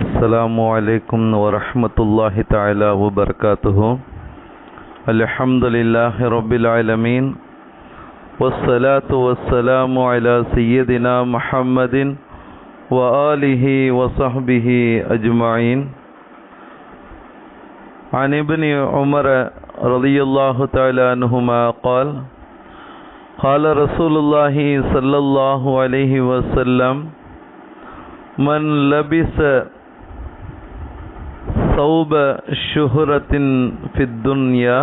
السلام عليكم ورحمة الله تعالى وبركاته. الحمد لله رب العالمين. والصلاة والسلام على سيدنا محمد وآله وصحبه أجمعين. عن ابن عمر رضي الله تعالى عنهما قال قال رسول الله صلى الله عليه وسلم من لبس ثوب شهرة في الدنيا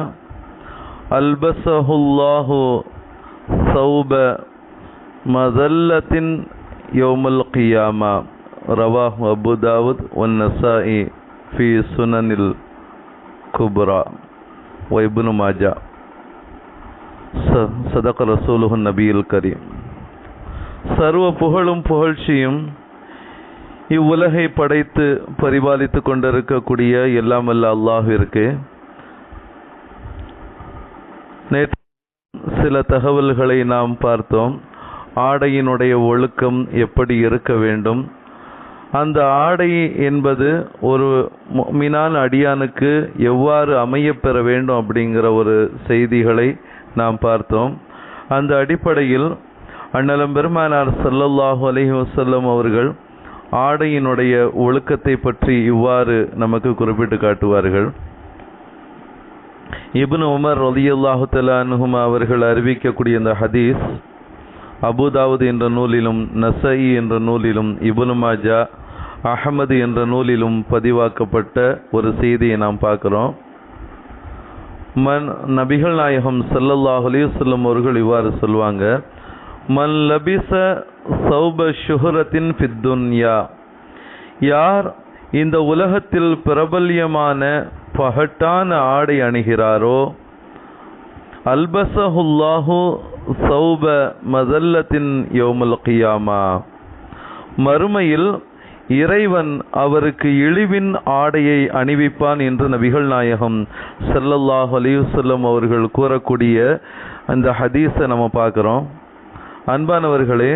ألبسه الله ثوب مذلة يوم القيامة رواه أبو داود والنسائي في سنن الكبرى وابن ماجه சதக ரசூலுஹன் நபியில் கரீம் சர்வ புகழும் புகழ்ச்சியும் இவ்வுலகை படைத்து பரிபாலித்து கொண்டிருக்கக்கூடிய எல்லாம் அல்ல அல்லாஹிற்கு நேற்று சில தகவல்களை நாம் பார்த்தோம். ஆடையினுடைய ஒழுக்கம் எப்படி இருக்க வேண்டும்? அந்த ஆடை என்பது ஒரு மினான் அடியானுக்கு எவ்வாறு அமையப்பெற வேண்டும் அப்படிங்கிற ஒரு செய்திகளை நாம் பார்த்தோம். அந்த அடிப்படையில் அண்ணலம் பெருமானார் சல்லல்லாஹு அலஹி வசல்லம் அவர்கள் ஆடையினுடைய ஒழுக்கத்தை பற்றி இவ்வாறு நமக்கு குறிப்பிட்டு காட்டுவார்கள். இப்னு உமர் ரலியல்லாஹு தஆலா அவர்கள் அறிவிக்கக்கூடிய இந்த ஹதீஸ் அபுதாவுத் என்ற நூலிலும் நசை என்ற நூலிலும் இபுனு மாஜா அஹமது என்ற நூலிலும் பதிவாக்கப்பட்ட ஒரு செய்தியை நாம் பார்க்குறோம். மன் நபிகள் நாயகம் சல்லல்லாஹு செல்லும் அவர்கள் இவ்வாறு சொல்வாங்க மன் லபிச சௌப ஷுஹரத்தின் ஃபித்துன்யா யார் இந்த உலகத்தில் பிரபல்யமான பகட்டான ஆடை அணிகிறாரோ அல்பசஹுல்லாஹு சௌப மதல்லத்தின் யோமுல் கியாமா. மறுமையில் இறைவன் அவருக்கு இழிவின் ஆடையை அணிவிப்பான் என்று நபிகள் நாயகம் சல்லல்லாஹ் அலிவசல்லம் அவர்கள் கூறக்கூடிய அந்த ஹதீஸை நம்ம பார்க்குறோம். அன்பானவர்களே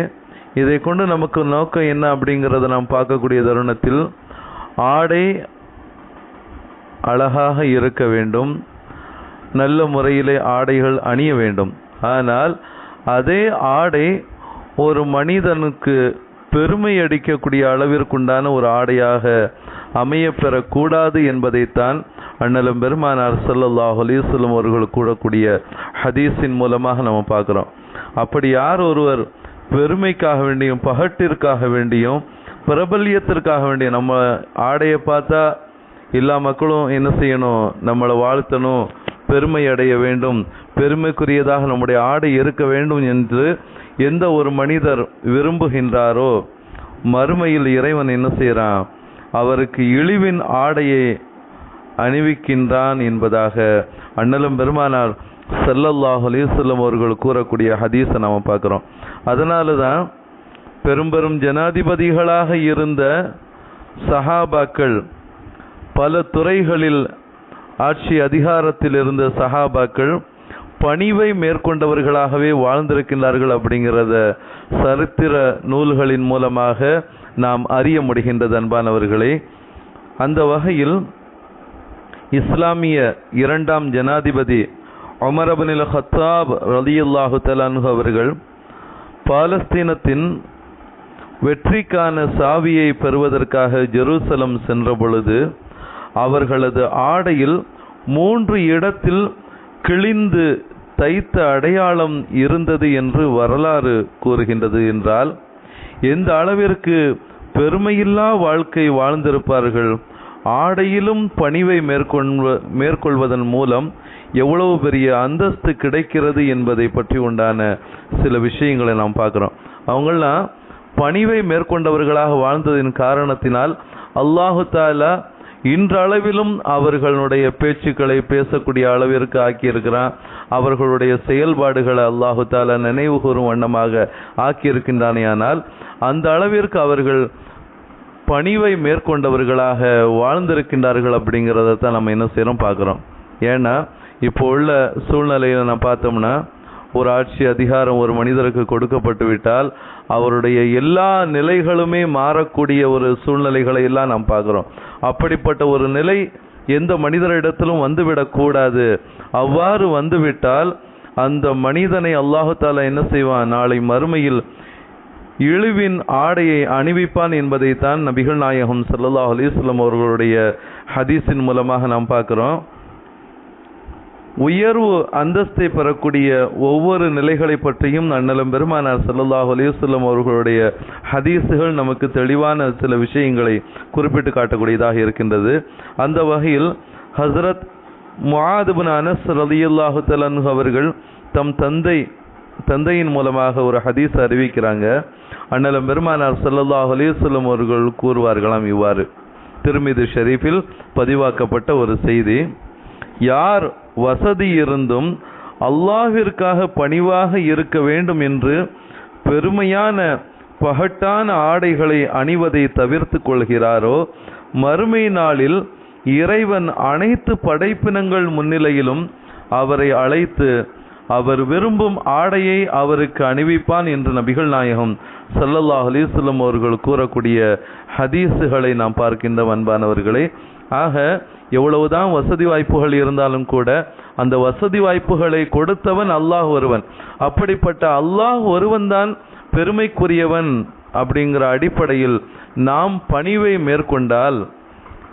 இதை கொண்டு நமக்கு நோக்கம் என்ன அப்படிங்கிறத நாம் பார்க்கக்கூடிய தருணத்தில் ஆடை அழகாக இருக்க வேண்டும். நல்ல முறையிலே ஆடைகள் அணிய வேண்டும். ஆனால் அதே ஆடை ஒரு மனிதனுக்கு பெருமை அடிக்கக்கூடிய அளவிற்குண்டான ஒரு ஆடையாக அமைய பெறக்கூடாது என்பதைத்தான் அண்ணலும் பெருமானார் சல்லல்லாஹ் அலிஸ்லம் அவர்கள் கூடக்கூடிய ஹதீஸின் மூலமாக நம்ம பார்க்குறோம். அப்படி யார் ஒருவர் பெருமைக்காக வேண்டியும் பகட்டிற்காக வேண்டியும் பிரபல்யத்திற்காக வேண்டியும் நம்ம ஆடையை பார்த்தா எல்லா மக்களும் என்ன செய்யணும்? நம்மளை வாழ்த்தணும் பெருமை அடைய வேண்டும் பெருமைக்குரியதாக நம்முடைய ஆடை இருக்க வேண்டும் என்று எந்த ஒரு மனிதர் விரும்புகின்றாரோ மறுமையில் இறைவன் என்ன செய்கிறான் அவருக்கு இழிவின் ஆடையை அணிவிக்கின்றான் என்பதாக அண்ணலும் பெருமானார் செல்லல்லாஹ் அலிசல்லம் அவர்கள் கூறக்கூடிய ஹதீஸை நாம் பார்க்குறோம். அதனால தான் பெரும்பெரும் ஜனாதிபதிகளாக இருந்த சஹாபாக்கள் பல துறைகளில் ஆட்சி அதிகாரத்தில் இருந்த சஹாபாக்கள் பணிவை மேற்கொண்டவர்களாகவே வாழ்ந்திருக்கின்றார்கள் அப்படிங்கிறத சரித்திர நூல்களின் மூலமாக நாம் அறிய முடிகின்றது அன்பானவர்களே. அந்த வகையில் இஸ்லாமிய இரண்டாம் ஜனாதிபதி ஒமரபனில் ஹத்தாப் ரலியுல்லாஹு தலானு அவர்கள் பாலஸ்தீனத்தின் வெற்றிக்கான சாவியை பெறுவதற்காக ஜெருசலம் சென்ற பொழுது அவர்களது ஆடையில் மூன்று இடத்தில் கிழிந்து தைத்த அடையாளம் இருந்தது என்று வரலாறு கூறுகின்றது என்றால் எந்த அளவிற்கு பெருமையில்லா வாழ்க்கை வாழ்ந்திருப்பார்கள் ஆடையிலும் பணிவை மேற்கொள்வ மேற்கொள்வதன் மூலம் எவ்வளவு பெரிய அந்தஸ்து கிடைக்கிறது என்பதை பற்றி உண்டான சில விஷயங்களை நாம் பார்க்குறோம். அவங்களாம் பணிவை மேற்கொண்டவர்களாக வாழ்ந்ததின் காரணத்தினால் அல்லாஹு தாலா இன்றளவிலும் அவர்களுடைய பேச்சுக்களை பேசக்கூடிய அளவிற்கு ஆக்கியிருக்கிறான். அவர்களுடைய செயல்பாடுகளை அல்லாஹு தாலா நினைவு கூறும் வண்ணமாக ஆக்கியிருக்கின்றானேயானால் அந்த அளவிற்கு அவர்கள் பணிவை மேற்கொண்டவர்களாக வாழ்ந்திருக்கின்றார்கள் அப்படிங்கிறத தான் நம்ம என்ன செய்கிறோம் பார்க்குறோம். ஏன்னா இப்போ உள்ள சூழ்நிலையில் நான் பார்த்தோம்னா ஒரு ஆட்சி அதிகாரம் ஒரு மனிதருக்கு கொடுக்கப்பட்டு விட்டால் அவருடைய எல்லா நிலைகளுமே மாறக்கூடிய ஒரு சூழ்நிலைகளை எல்லாம் நாம் பார்க்குறோம். அப்படிப்பட்ட ஒரு நிலை எந்த மனிதரிடத்திலும் வந்துவிடக்கூடாது அவ்வாறு வந்துவிட்டால் அந்த மனிதனை அல்லாஹால என்ன செய்வான்? நாளை மறுமையில் இழிவின் ஆடையை அணிவிப்பான் என்பதைத்தான் நபிகள் நாயகம் ஸல்லல்லாஹு அலிஸ்லம் அவர்களுடைய ஹதீஸின் மூலமாக நாம் பார்க்குறோம். உயர்வு அந்தஸ்தை பெறக்கூடிய ஒவ்வொரு நிலைகளை பற்றியும் அண்ணலம் பெருமானார் ஸல்லல்லாஹு அலையுசல்லம் அவர்களுடைய ஹதீஸுகள் நமக்கு தெளிவான சில விஷயங்களை குறிப்பிட்டு காட்டக்கூடியதாக இருக்கின்றது. அந்த வகையில் ஹஸ்ரத் முஆத் பின் அனஸ் அவர்கள் தம் தந்தை தந்தையின் மூலமாக ஒரு ஹதீஸ் அறிவிக்கிறாங்க. அண்ணலம் பெருமானார் ஸல்லல்லாஹு அலையுசல்லம் அவர்கள் கூறுவார்களாம் இவ்வாறு. திருமிது ஷெரீஃபில் பதிவாக்கப்பட்ட ஒரு செய்தி. யார் வசதி இருந்தும் அல்லாஹிற்காக பணிவாக இருக்க வேண்டும் என்று பெருமையான பகட்டான ஆடைகளை அணிவதை தவிர்த்து கொள்கிறாரோ மறுமை நாளில் இறைவன் அனைத்து படைப்பினங்கள் முன்னிலையிலும் அவரை அழைத்து அவர் விரும்பும் ஆடையை அவருக்கு அணிவிப்பான் என்று நபிகள் நாயகம் சல்லல்லாஹ் அலிஸ்லம் அவர்கள் கூறக்கூடிய ஹதீஸுகளை நாம் பார்க்கின்ற அன்பானவர்களே ஆக எவ்வளவுதான் வசதி வாய்ப்புகள் இருந்தாலும் கூட அந்த வசதி வாய்ப்புகளை கொடுத்தவன் அல்லாஹ் ஒருவன். அப்படிப்பட்ட அல்லாஹ் ஒருவன் தான் பெருமைக்குரியவன் அப்படிங்கிற அடிப்படையில் நாம் பணிவை மேற்கொண்டால்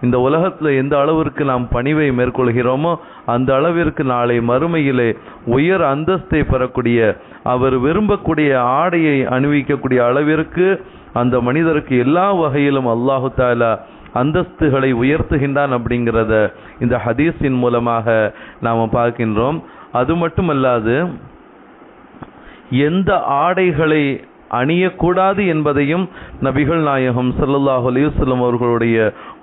இந்த உலகத்தில் எந்த அளவிற்கு நாம் பணிவை மேற்கொள்கிறோமோ அந்த அளவிற்கு நாளை மறுமையிலே உயர் அந்தஸ்தை பெறக்கூடிய அவர் விரும்பக்கூடிய ஆடையை அணிவிக்கக்கூடிய அளவிற்கு அந்த மனிதருக்கு எல்லா வகையிலும் அல்லாஹு தாலா அந்தஸ்துகளை உயர்த்துகின்றான் அப்படிங்கிறத இந்த ஹதீஸின் மூலமாக நாம் பார்க்கின்றோம். அது மட்டுமல்லாது எந்த ஆடைகளை அணியக்கூடாது என்பதையும் நபிகள் நாயகம் ஸல்லல்லாஹு அலிவசல்லம் அவர்களுடைய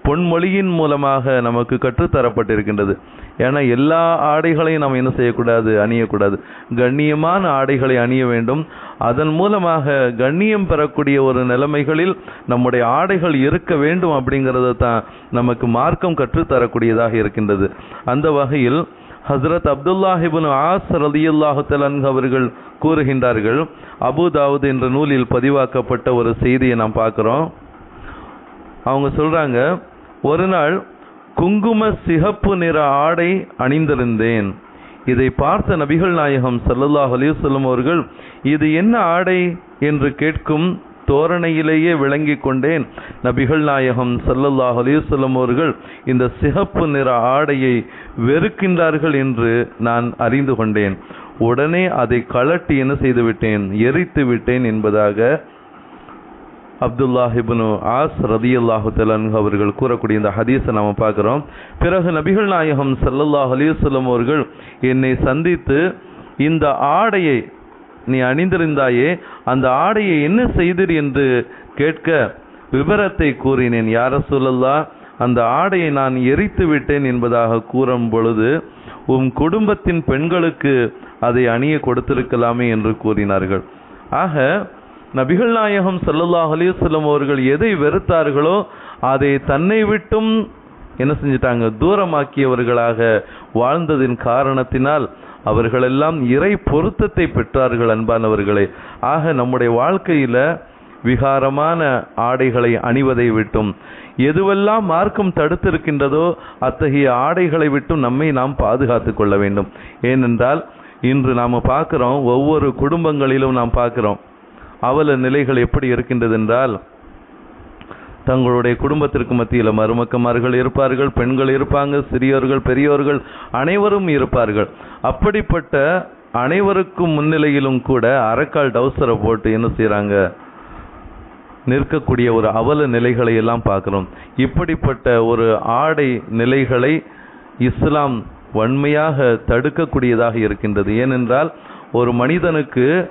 பொன்மொழியின் மூலமாக நமக்கு கற்றுத்தரப்பட்டிருக்கின்றது. ஏன்னா எல்லா ஆடைகளையும் நாம் என்ன செய்யக்கூடாது? அணியக்கூடாது. கண்ணியமான ஆடைகளை அணிய வேண்டும். அதன் மூலமாக கண்ணியம் பெறக்கூடிய ஒரு நிலைமைகளில் நம்முடைய ஆடைகள் இருக்க வேண்டும் அப்படிங்கிறத தான் நமக்கு மார்க்கம் கற்றுத்தரக்கூடியதாக இருக்கின்றது. அந்த வகையில் ஹஸ்ரத் அப்துல்லாஹிபின் ஆஸ் ரலியுல்லாஹு தலன் அவர்கள் கூறுகின்றார்கள் அபுதாவுத் என்ற நூலில் பதிவாக்கப்பட்ட ஒரு செய்தியை நாம் பார்க்குறோம். அவங்க சொல்கிறாங்க ஒரு நாள் குங்கும சிகப்பு நிற ஆடை அணிந்திருந்தேன். இதை பார்த்த நபிகள் நாயகம் சல்லல்லாஹ் அலைஹி அவர்கள் இது என்ன ஆடை? என்று கேட்கும் தோரணையிலேயே விளங்கிக் கொண்டேன். நபிகள் நாயகம் சல்லல்லாஹ் அலைஹி அவர்கள் இந்த சிகப்பு நிற ஆடையை வெறுக்கின்றார்கள் என்று நான் அறிந்து கொண்டேன். உடனே அதை கழட்டி என்ன செய்து விட்டேன் எரித்து விட்டேன் என்பதாக அப்துல்லாஹிபுனு ஆஸ் ஆஸ் ரதியல்லாஹு தலன் அவர்கள் கூறக்கூடிய இந்த ஹதீஸை நாம் பார்க்குறோம். பிறகு நபிகள் நாயகம் சல்லல்லாஹ் அலைஹி அவர்கள் என்னை சந்தித்து இந்த ஆடையை நீ அணிந்திருந்தாயே அந்த ஆடையை என்ன செய்தீர் என்று கேட்க விவரத்தை கூறினேன். யார சொல்லல்லா அந்த ஆடையை நான் எரித்து விட்டேன் என்பதாக கூறும் பொழுது உம் குடும்பத்தின் பெண்களுக்கு அதை அணிய கொடுத்திருக்கலாமே என்று கூறினார்கள். ஆக நபிகள் நாயகம் ஸல்லல்லாஹு அலைஹி அவர்கள் எதை வெறுத்தார்களோ அதை தன்னை விட்டும் என்ன செஞ்சிட்டாங்க? தூரமாக்கியவர்களாக வாழ்ந்ததின் காரணத்தினால் அவர்களெல்லாம் இறை பொருத்தத்தை பெற்றார்கள் அன்பானவர்களே. ஆக நம்முடைய வாழ்க்கையில் விகாரமான ஆடைகளை அணிவதை விட்டும் எதுவெல்லாம் மார்க்கம் தடுத்திருக்கின்றதோ அத்தகைய ஆடைகளை விட்டும் நம்மை நாம் பாதுகாத்து கொள்ள வேண்டும். ஏனென்றால் இன்று நாம் பார்க்குறோம் ஒவ்வொரு குடும்பங்களிலும் நாம் பார்க்குறோம் அவல நிலைகள் எப்படி இருக்கின்றது என்றால் தங்களுடைய குடும்பத்திற்கு மத்தியில் மருமக்கமார்கள் இருப்பார்கள் பெண்கள் இருப்பாங்க சிறியோர்கள் பெரியோர்கள் அனைவரும் இருப்பார்கள். அப்படிப்பட்ட அனைவருக்கும் முன்னிலையிலும் கூட அரைக்கால் டவுசரை போட்டு என்ன செய்கிறாங்க நிற்கக்கூடிய ஒரு அவல நிலைகளை எல்லாம் பார்க்குறோம். இப்படிப்பட்ட ஒரு ஆடை நிலைகளை இஸ்லாம் வன்மையாக தடுக்கக்கூடியதாக இருக்கின்றது. ஏனென்றால் ஒரு மனிதனுக்கு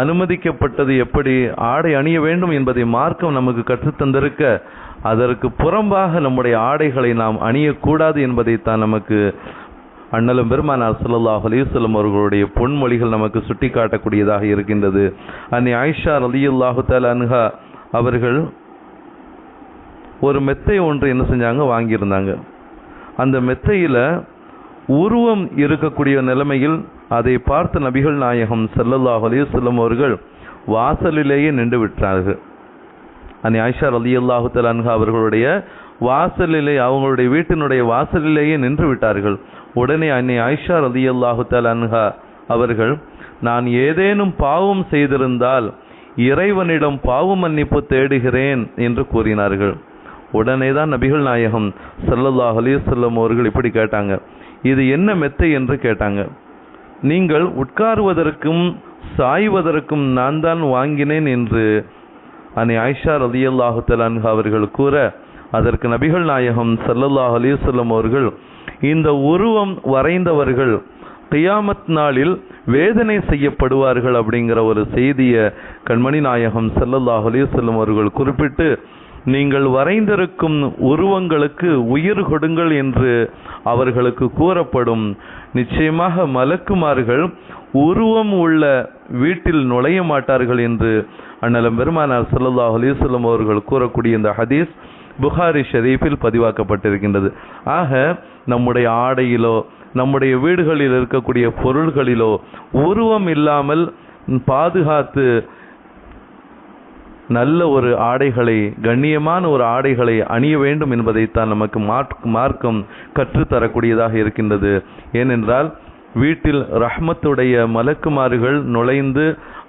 அனுமதிக்கப்பட்டது எப்படி? ஆடை அணிய வேண்டும் என்பதை மார்க்கம் நமக்கு கற்றுத்தந்திருக்க அதற்கு புறம்பாக நம்முடைய ஆடைகளை நாம் அணியக்கூடாது என்பதைத்தான் நமக்கு அண்ணலும் பெருமானார் ஸல்லல்லாஹு அலிசல்லம் அவர்களுடைய பொன்மொழிகள் நமக்கு சுட்டிக்காட்டக்கூடியதாக இருக்கின்றது. அன்னை ஆயிஷா அலி அல்லாஹு அன்ஹா அவர்கள் ஒரு மெத்தை ஒன்று என்ன செஞ்சாங்க? வாங்கியிருந்தாங்க. அந்த மெத்தையில் உருவம் இருக்கக்கூடிய நிலைமையில் அதை பார்த்த நபிகள் நாயகம் ஸல்லல்லாஹு அலைஹி வஸல்லம் அவர்கள் வாசலிலேயே நின்று விட்டார்கள். அன்னை ஆயிஷா அலி அல்லாஹு அன்ஹா அவர்களுடைய வாசலிலே அவங்களுடைய வீட்டினுடைய வாசலிலேயே நின்று விட்டார்கள். உடனே அன்னை ஆயிஷா அலி அல்லாஹு அன்ஹா அவர்கள் நான் ஏதேனும் பாவம் செய்திருந்தால் இறைவனிடம் பாவ மன்னிப்பு தேடுகிறேன் என்று கூறினார்கள். உடனே தான் நபிகள் நாயகம் சல்லல்லாஹ் அலைஹி வஸல்லம் அவர்கள் இப்படி கேட்டாங்க. இது என்ன மெத்தை? என்று கேட்டாங்க. நீங்கள் உட்காருவதற்கும் சாய்வதற்கும் நான் தான் வாங்கினேன் என்று அன்னை ஆயிஷா ரலியல்லாஹு தஆலா அவர்கள் கூற அதற்கு நபிகள் நாயகம் சல்லல்லாஹ் அலிசல்லம் அவர்கள் இந்த உருவம் வரைந்தவர்கள் கியாமத் நாளில் வேதனை செய்யப்படுவார்கள் அப்படிங்கிற ஒரு செய்தியை கண்மணி நாயகம் சல்லல்லாஹ் அலிசல்லம் அவர்கள் குறிப்பிட்டு நீங்கள் வரைந்திருக்கும் உருவங்களுக்கு உயிர் கொடுங்கள் என்று அவர்களுக்கு கூறப்படும். நிச்சயமாக மலக்குமார்கள் உருவம் உள்ள வீட்டில் நுழைய மாட்டார்கள் என்று அண்ணலம் பெருமானார் ஸல்லல்லாஹு அலிசல்லம் அவர்கள் கூறக்கூடிய இந்த ஹதீஸ் புகாரி ஷரீஃபில் பதிவாக்கப்பட்டிருக்கின்றது. ஆக நம்முடைய ஆடையிலோ நம்முடைய வீடுகளில் இருக்கக்கூடிய பொருள்களிலோ உருவம் இல்லாமல் பாதுகாத்து நல்ல ஒரு ஆடைகளை கண்ணியமான ஒரு ஆடைகளை அணிய வேண்டும் என்பதைத்தான் நமக்கு மார்க் மார்க்கம் கற்றுத்தரக்கூடியதாக இருக்கின்றது. ஏனென்றால் வீட்டில் ரஹ்மத்துடைய மலக்குமாறுகள் நுழைந்து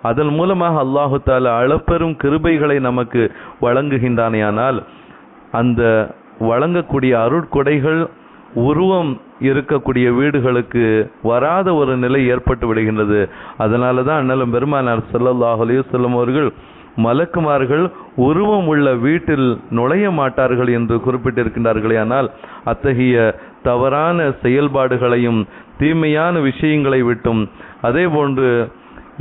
அதன் மூலமாக அல்லாஹு தால அளப்பெரும் கிருபைகளை நமக்கு வழங்குகின்றானேயானால் அந்த வழங்கக்கூடிய அருட்கொடைகள் உருவம் இருக்கக்கூடிய வீடுகளுக்கு வராத ஒரு நிலை ஏற்பட்டு விடுகின்றது. அதனால தான் அண்ணலும் பெருமானார் ஸல்லல்லாஹு அலைஹி அவர்கள் மலக்குமார்கள் உருவம் உள்ள வீட்டில் நுழைய மாட்டார்கள் என்று குறிப்பிட்டிருக்கின்றார்களே ஆனால் அத்தகைய தவறான செயல்பாடுகளையும் தீமையான விஷயங்களை விட்டும் அதே போன்று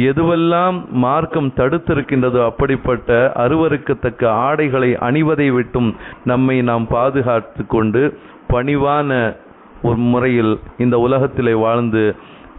எதுவெல்லாம் மார்க்கம் தடுத்திருக்கின்றதோ அப்படிப்பட்ட அருவருக்கத்தக்க ஆடைகளை அணிவதை விட்டும் நம்மை நாம் பாதுகாத்து கொண்டு பணிவான ஒரு முறையில் இந்த உலகத்திலே வாழ்ந்து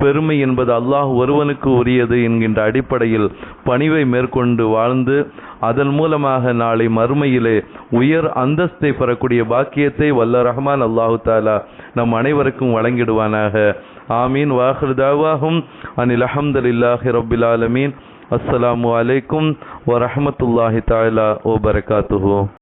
பெருமை என்பது அல்லாஹ் ஒருவனுக்கு உரியது என்கின்ற அடிப்படையில் பணிவை மேற்கொண்டு வாழ்ந்து அதன் மூலமாக நாளை மறுமையிலே உயர் அந்தஸ்தை பெறக்கூடிய பாக்கியத்தை வல்ல ரஹ்மான் அல்லாஹு தாலா நம் அனைவருக்கும் வழங்கிடுவானாக. ஆமீன். வாஹிருதாவாகும் அனில் அஹமதுல்லாஹி ரபில் ஆலமீன். அஸ்ஸலாமு அலைக்கும். வரமத்துல்லாஹி தாலா ஓ பரகாத்துஹோ.